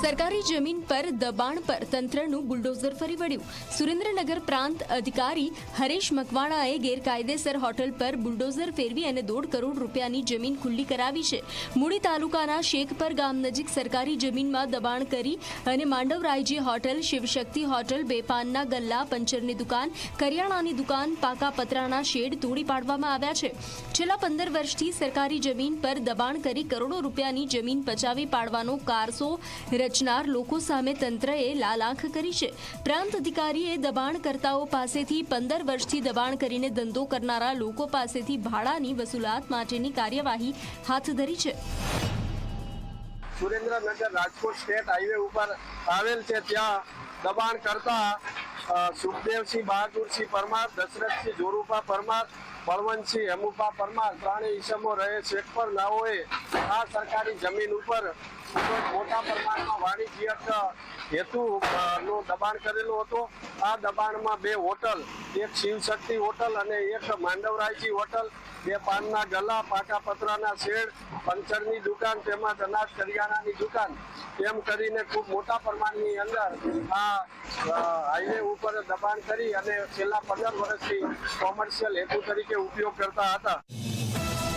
સરકારી જમીન પર, દબાણ પર તંત્રનું બુલડોઝર ફરી વળ્યું. સુરેન્દ્રનગર પ્રાંત અધિકારી હરેશ મકવાણાએ ગેરકાયદેસર હોટલ પર બુલડોઝર ફેરવી અને દોઢ કરોડ રૂપિયાની જમીન ખુલ્લી કરાવી છે. મૂળી તાલુકાના શેખપર ગામ નજીક સરકારી જમીનમાં દબાણ કરી અને માંડવરાયજી હોટલ, શિવશક્તિ હોટલ, બેપાનના ગલ્લા, પંચરની દુકાન, કરિયાણાની દુકાન, પાકા પતરાના શેડ તોડી પાડવામાં આવ્યા છે. છેલ્લા પંદર વર્ષથી સરકારી જમીન પર દબાણ કરી કરોડો રૂપિયાની જમીન પચાવી પાડવાનો કારસો રચનાર લોકો સામે તંત્રએ લાલાંખ કરી છે. પ્રાંત અધિકારીએ દબાણકર્તાઓ પાસેથી પંદર વર્ષથી દબાણ કરીને ધંધો કરનારા લોકો પાસેથી ભાડાની વસૂલાત માટેની કાર્યવાહી હાથ ધરી છે. સુરેન્દ્રનગર રાજકોટ સ્ટેટ હાઈવે ઉપર આવેલ છે. ત્યાં દબાણ કરતા સુખદેવસિંહ બહાદુરસિંહ પરમાર, દશરથસિંહ જોરુપા પરમાર, બળવંતસિંહ હેમુપા પરમાર, ત્રણેય ઈસમો રહે છે. પર નાઓએ આ સરકારી જમીન ઉપર મોટા પ્રમાણમાં વાણિજ્યક હેતુ નું દબાણ કરેલું હતું. આ દબાણમાં બે હોટલ, એક શિવશક્તિ હોટલ અને એક માંડવરાયજી હોટલ, બે પાનના ગલા પાકા પતરાના શેડ પંચરની દુકાન તેમજ અનાજ કરિયાણાની દુકાન. એમ કરીને ખૂબ મોટા પ્રમાણની અંદર આ હાઈવે ઉપર દબાણ કરી અને છેલ્લા પંદર વર્ષથી કોમર્શિયલ હેતુ તરીકે ઉપયોગ કરતા હતા.